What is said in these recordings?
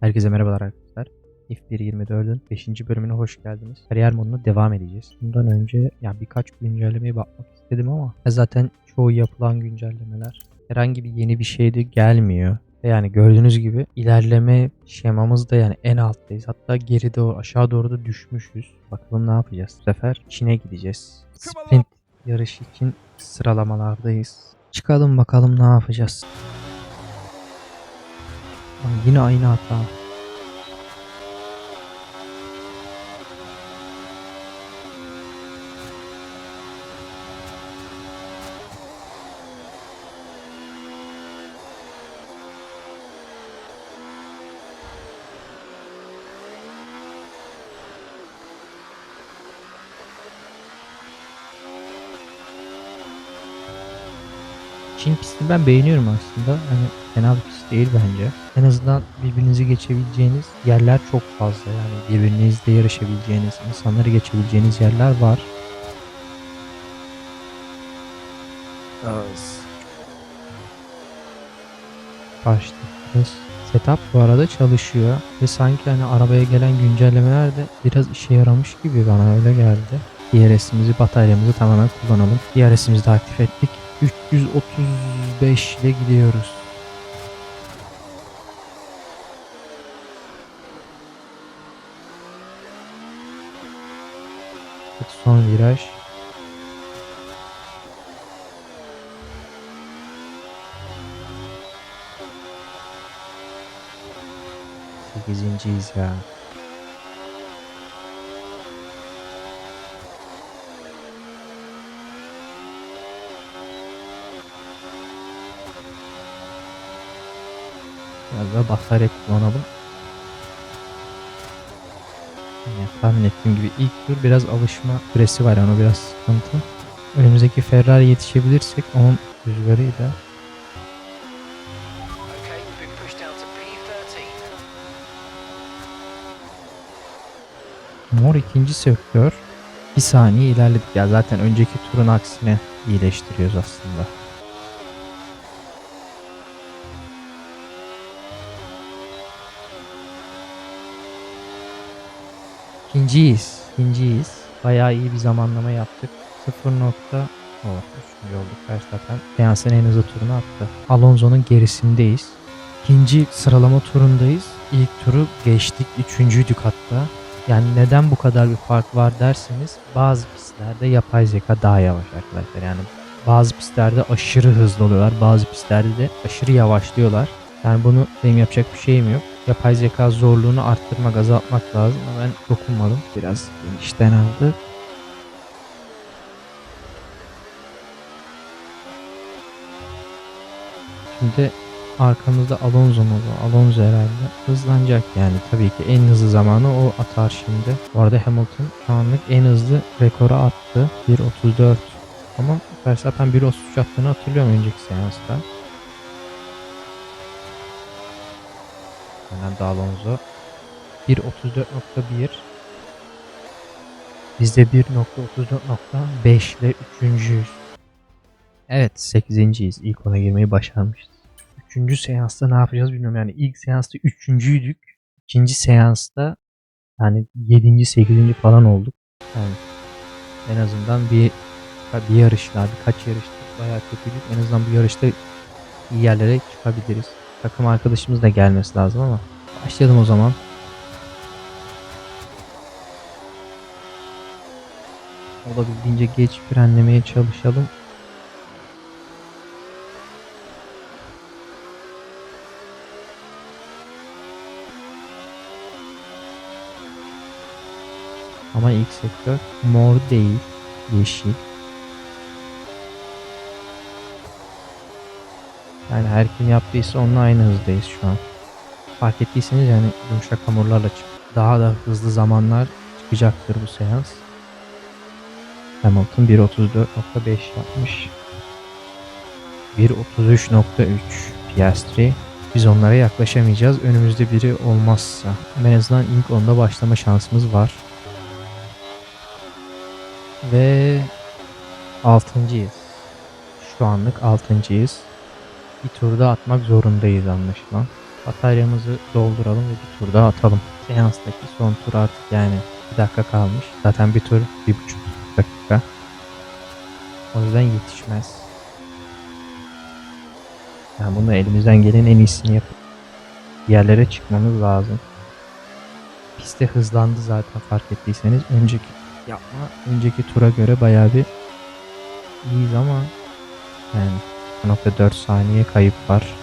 Herkese merhabalar arkadaşlar. F1.24'ün 5. bölümüne hoş geldiniz. Kariyer moduna devam edeceğiz. Bundan önce ya birkaç güncellemeye bakmak istedim ama zaten çoğu yapılan güncellemeler herhangi bir yeni bir şey de gelmiyor. Yani gördüğünüz gibi ilerleme şemamız da yani en alttayız. Hatta geri doğru aşağı doğru da düşmüşüz. Bakalım ne yapacağız. Bu sefer Çin'e gideceğiz. Sprint yarışı için sıralamalardayız. Çıkalım bakalım ne yapacağız. Yine aynı hata. Çin pistini ben beğeniyorum aslında. Hani fena bir pist değil bence. En azından birbirinizi geçebileceğiniz yerler çok fazla. Yani birbirinizle yarışabileceğiniz, insanları geçebileceğiniz yerler var. Başlıyoruz. Setup bu arada çalışıyor ve sanki hani arabaya gelen güncellemeler de biraz işe yaramış gibi bana öyle geldi. DRS'imizi bataryamızı tamamen kullanalım. DRS'imizi de aktif ettik. 335 ile gidiyoruz. Son viraj. Sekizinciyiz ya. Daha batarya kullanalım. Yani tahmin ettiğim gibi ilk tur biraz alışma süresi var yani o biraz sıkıntı. Önümüzdeki Ferrari yetişebilirsek onun rüzgarıyla Okay, we've been pushed down to P13. Mor ikinci sektör. Bir saniye ilerledik ya zaten önceki turun aksine iyileştiriyoruz aslında. İkinciyiz. İkinciyiz. Bayağı iyi bir zamanlama yaptık. 0 nokta o üçüncü olduk Verstappen. Seansın en hızlı turunu attı. Alonso'nun gerisindeyiz. İkinci sıralama turundayız. İlk turu geçtik. Üçüncüydük hatta. Yani neden bu kadar bir fark var derseniz bazı pistlerde yapay zeka daha yavaş arkadaşlar. Yani bazı pistlerde aşırı hızlı oluyorlar. Bazı pistlerde de aşırı yavaşlıyorlar. Yani bunu benim yapacak bir şeyim yok. Yapay zeka zorluğunu arttırmak, azaltmak lazım ama ben dokunmadım. Biraz genişten aldı. Şimdi arkamızda Alonso mu var? Alonso herhalde hızlanacak yani tabii ki en hızlı zamanı o atar şimdi. Bu arada Hamilton şu anlık en hızlı rekoru attı. 1.34 ama Verstappen 1.33 attığını hatırlıyorum önceki seansta. Fernando Alonso 1.34.1 Biz de 1.34.5 ile üçüncüyüz. Evet 8.yiz. İlk ona girmeyi başarmışız. Üçüncü seansta ne yapacağız bilmiyorum. Yani ilk seansta üçüncüydük. İkinci seansta yani yedinci, sekizinci falan olduk. Yani en azından bir bir yarışlar, birkaç yarışta bayağı kötüydük. En azından bu yarışta iyi yerlere çıkabiliriz. Takım arkadaşımız da gelmesi lazım ama başlayalım o zaman. Olabildiğince geç frenlemeye çalışalım. Ama ilk sektör mor değil, yeşil. Yani her kim yaptıysa onunla aynı hızdayız şu an. Fark ettiyseniz yani yumuşak hamurlarla çık. Daha da hızlı zamanlar çıkacaktır bu seans. Hamilton 1.34.5 yapmış. 1.33.3 Piastri. Biz onlara yaklaşamayacağız. Önümüzde biri olmazsa. En azından ilk onda başlama şansımız var. Ve altıncıyız. Şu anlık altıncıyız. Bir turda atmak zorundayız anlaşılan. Bataryamızı dolduralım ve bir tur daha atalım. Seanstaki son tur artık yani bir dakika kalmış. Zaten bir tur bir buçuk dakika. O yüzden yetişmez. Yani bunu elimizden gelen en iyisini yapıp yerlere çıkmamız lazım. Piste hızlandı zaten fark ettiyseniz. Önceki yapma önceki tura göre bayağı bir iyiyiz ama yani 0.4 saniye kayıp var.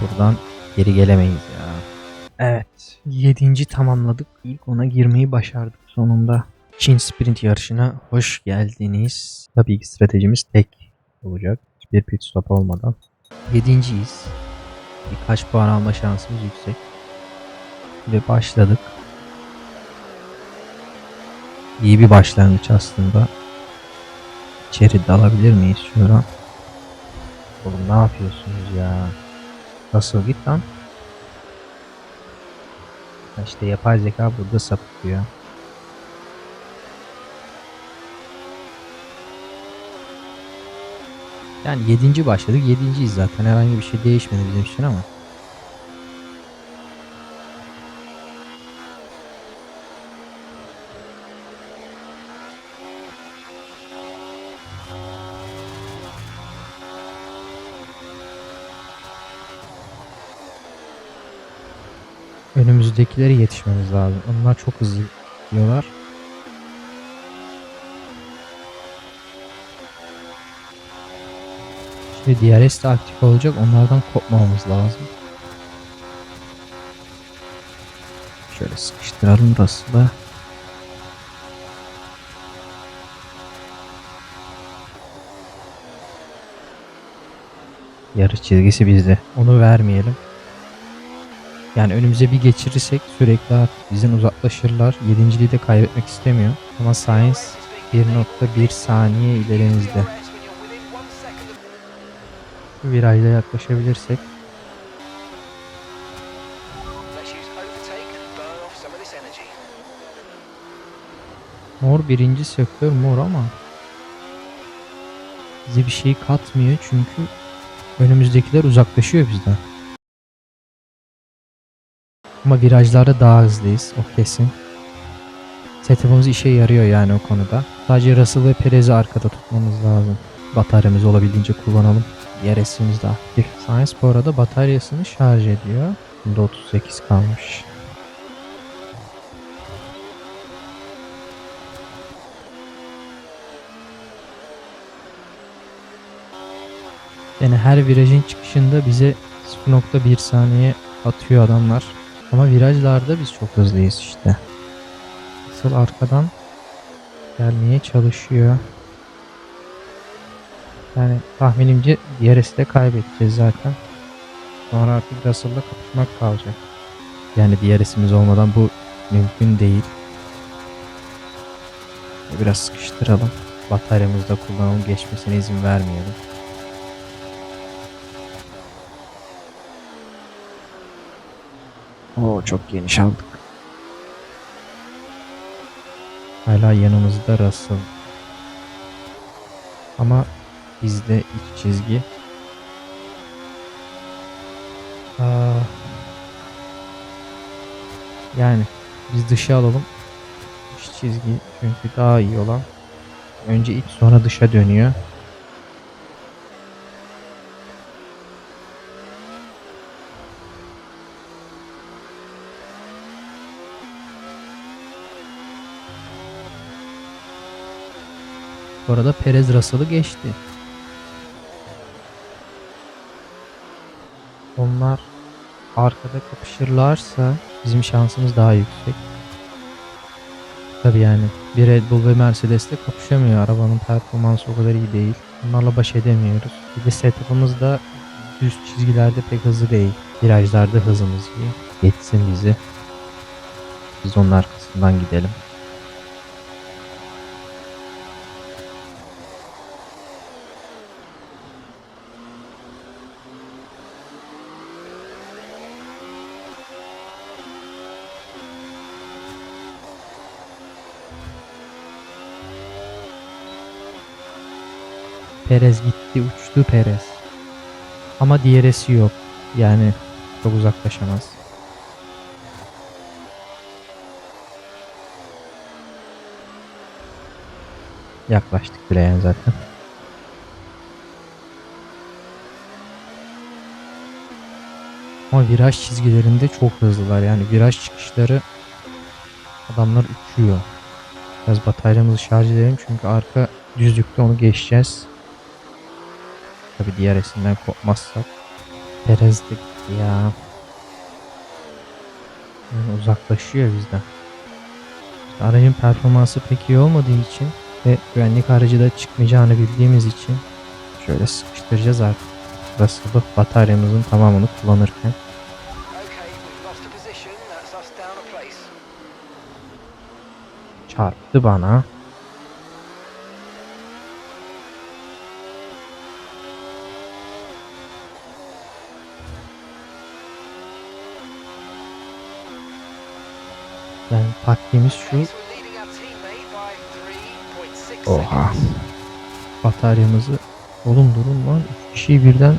Buradan geri gelemeyiz ya. Evet. 7. tamamladık. İlk ona girmeyi başardık sonunda. Çin sprint yarışına hoş geldiniz. Tabii ki stratejimiz tek olacak. Hiçbir pit stop olmadan. 7.yiz. Birkaç puan alma şansımız yüksek. Ve başladık. İyi bir başlangıç aslında. İçeri dalabilir miyiz şuradan? Oğlum ne yapıyorsunuz ya? Nasıl git lan? İşte yapay zeka burada sapıtıyor. Yani 7. başladık. 7.yiz zaten. Herhangi bir şey değişmedi bizim için ama. Önümüzdekilere yetişmemiz lazım. Onlar çok hızlı gidiyorlar. Şimdi DRS de aktif olacak. Onlardan kopmamamız lazım. Şöyle sıkıştıralım Russell'ı. Yarış çizgisi bizde. Onu vermeyelim. Yani önümüze bir geçirirsek sürekli artık bizden uzaklaşırlar. Yedinciliği de kaybetmek istemiyor. Ama Sainz 1.1 saniye ilerimizde. Virajda yaklaşabilirsek. Mor birinci sektör mor ama bize bir şey katmıyor çünkü önümüzdekiler uzaklaşıyor bizden. Ama virajlarda daha hızlıyız o kesin. Setup'ımız işe yarıyor yani o konuda. Sadece Russell ve Perez'i arkada tutmamız lazım. Bataryamızı olabildiğince kullanalım. DRS'imiz de aktif. Sainz bu arada bataryasını şarj ediyor. Bunda 38 kalmış. Yani her virajın çıkışında bize 0.1 saniye atıyor adamlar. Ama virajlarda biz çok hızlıyız işte. Asıl arkadan gelmeye çalışıyor. Yani tahminimce DRS'i de kaybedeceğiz zaten. Sonra artık Russell'la kapışmak kalacak. Yani DRS'imiz olmadan bu mümkün değil. Biraz sıkıştıralım. Bataryamızı da kullanalım. Geçmesine izin vermeyelim. Oo çok geniş aldık. Hala yanımızda Russell. Ama bizde iç çizgi. Aa, yani biz dışa alalım. İç çizgi çünkü daha iyi olan. Önce iç sonra dışa dönüyor. Bu arada Perez Russell'ı geçti. Onlar arkada kapışırlarsa bizim şansımız daha yüksek. Tabi yani bir Red Bull ve Mercedes de kapışamıyor. Arabanın performansı o kadar iyi değil. Bunlarla baş edemiyoruz. Bir de setup'ımız da düz çizgilerde pek hızlı değil. Virajlarda hızımız iyi. Geçsin bizi. Biz onun arkasından gidelim. Perez gitti uçtu Perez. Ama DRS'i yok. Yani Çok uzaklaşamaz. Yaklaştık bile yani zaten. Ama viraj çizgilerinde çok hızlılar. Yani viraj çıkışları adamlar uçuyor. Biraz bataryamızı şarj edelim çünkü arka düzlükte onu geçeceğiz. Tabi diğer esinden kopmazsak. Perez de gitti ya. Yani uzaklaşıyor bizden. İşte aracın performansı pek iyi olmadığı için ve güvenlik aracı da çıkmayacağını bildiğimiz için şöyle sıkıştıracağız artık. Basılı bataryamızın tamamını kullanırken. Okay, we've by 3.6 Oha. Bataryamızı oğlum durun lan. Üç kişiyi birden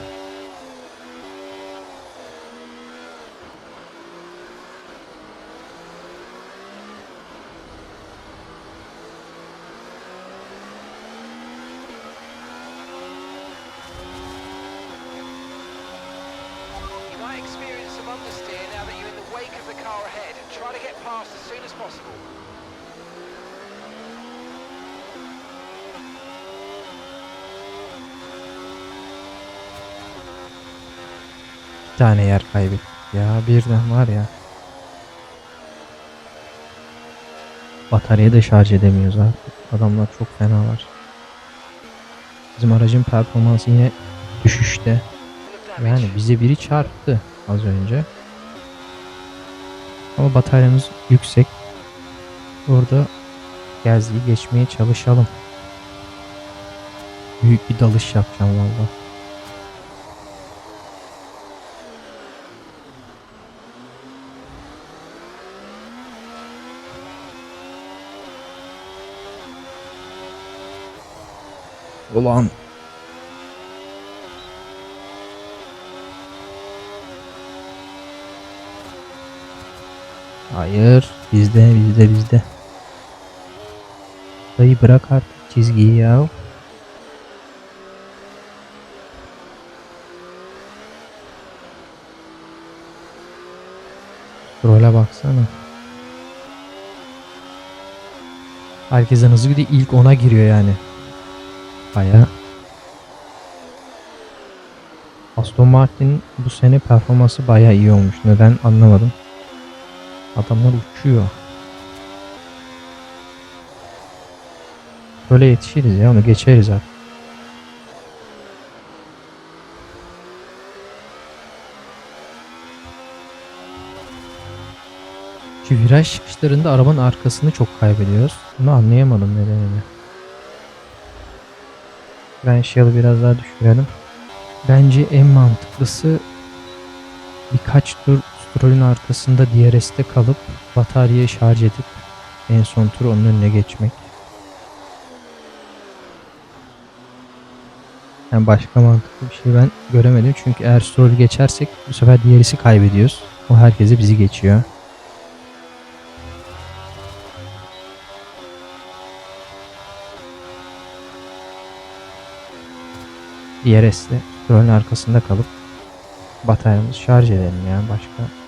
wake of the car ahead. Try to get past as soon as possible. bir tane yer kaybettik ya. Birden var ya. Bataryayı da şarj edemiyoruz artık. Adamlar çok fenalar. Bizim aracın performansı yine düşüşte. Yani bize biri çarptı az önce. Ama bataryamız yüksek. Orada Gezdi'yi geçmeye çalışalım. Büyük bir dalış yapacağım valla. Ulan Hayır. Bizde bizde bizde. Dayı bırak artık çizgiyi ya. Role baksana. Herkesten hızlı gidiyor. ilk ona giriyor yani. Baya. Aston Martin bu sene performansı baya iyi olmuş. Neden anlamadım. Adamlar uçuyor. Böyle yetişiriz ya onu geçeriz artık. Şu viraj çıkışlarında arabanın arkasını çok kaybediyoruz. Bunu anlayamadım nedenini. Differential'ı biraz daha düşürelim. Bence en mantıklısı birkaç tur Stroll'ün arkasında DRS'te kalıp bataryayı şarj edip en son tur onun önüne geçmek. Yani başka mantıklı bir şey ben göremedim çünkü eğer Stroll'ü geçersek bu sefer DRS'i kaybediyoruz. O herkese bizi geçiyor. DRS'le Stroll'ün arkasında kalıp bataryamızı şarj edelim yani başka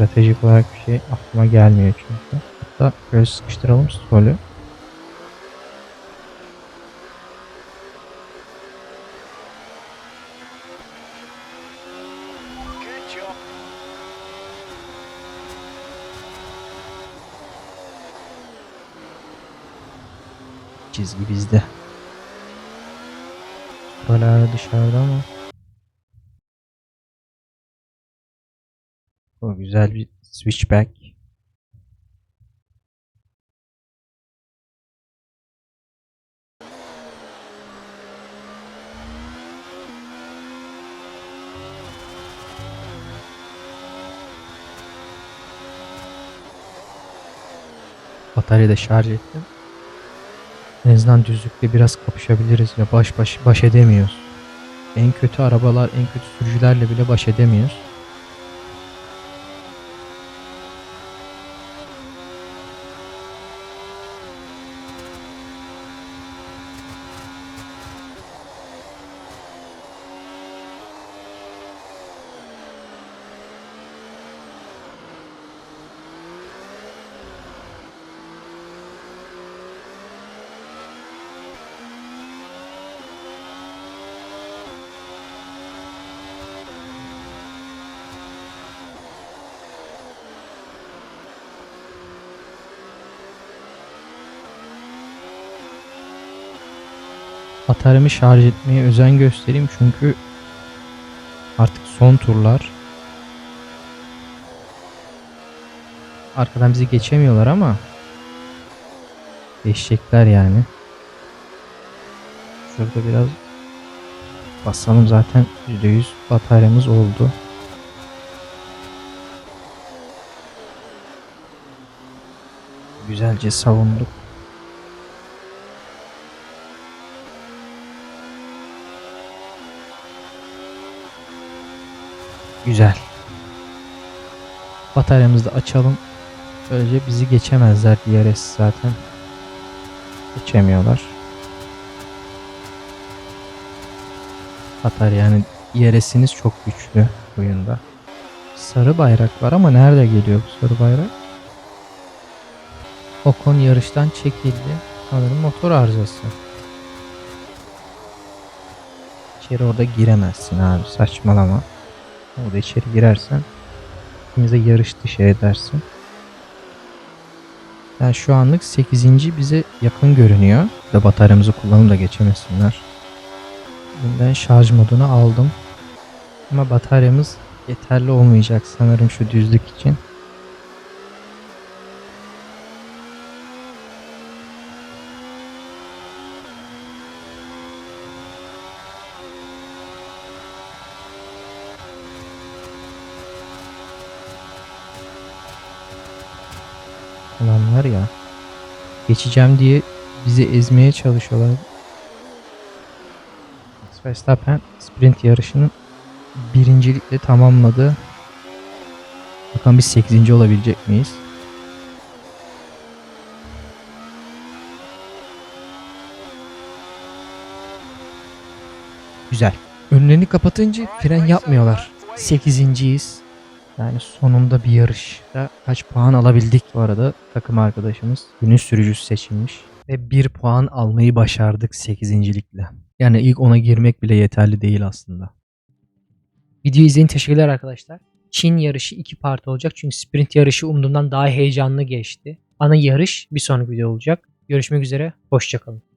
stratejik olarak bir şey aklıma gelmiyor çünkü. Hatta böyle sıkıştıralım stolü. Çizgi bizde. Hala dışarıda ama. Güzel bir switchback. Bataryayı da şarj ettim. En azından düzlükte biraz kapışabiliriz ya baş baş baş edemiyoruz. En kötü arabalar, en kötü sürücülerle bile baş edemiyoruz. Bataryamı şarj etmeye özen göstereyim çünkü artık son turlar. Arkadan bizi geçemiyorlar ama geçecekler yani. Şurada biraz basalım zaten %100 bataryamız oldu. Güzelce savunduk. Güzel. Bataryamızı da açalım. Böylece bizi geçemezler DRS zaten. Geçemiyorlar. Batarya yani DRS'iniz çok güçlü oyunda. Sarı bayrak var ama nerede geliyor bu sarı bayrak? Ocon yarıştan çekildi. Sanırım motor arızası. İçeri orada giremezsin abi saçmalama. Orada içeri girersen ikimiz de yarış dışı edersin. Yani şu anlık 8. bize yakın görünüyor. Ve bataryamızı kullanıp da geçemesinler. Ben şarj modunu aldım. Ama bataryamız yeterli olmayacak sanırım şu düzlük için. Ulan var ya geçeceğim diye bizi ezmeye çalışıyorlar. Verstappen sprint yarışını birincilikle tamamladı. Bakalım biz 8. olabilecek miyiz? Güzel. Önlerini kapatınca fren yapmıyorlar. 8.yiz. Yani sonunda bir yarışta kaç puan alabildik bu arada takım arkadaşımız. Günün sürücüsü seçilmiş. Ve 1 puan almayı başardık 8.likle. Yani ilk ona girmek bile yeterli değil aslında. Videoyu izleyin teşekkürler arkadaşlar. Çin yarışı iki part olacak çünkü sprint yarışı umduğumdan daha heyecanlı geçti. Ana yarış bir sonraki video olacak. Görüşmek üzere, hoşçakalın.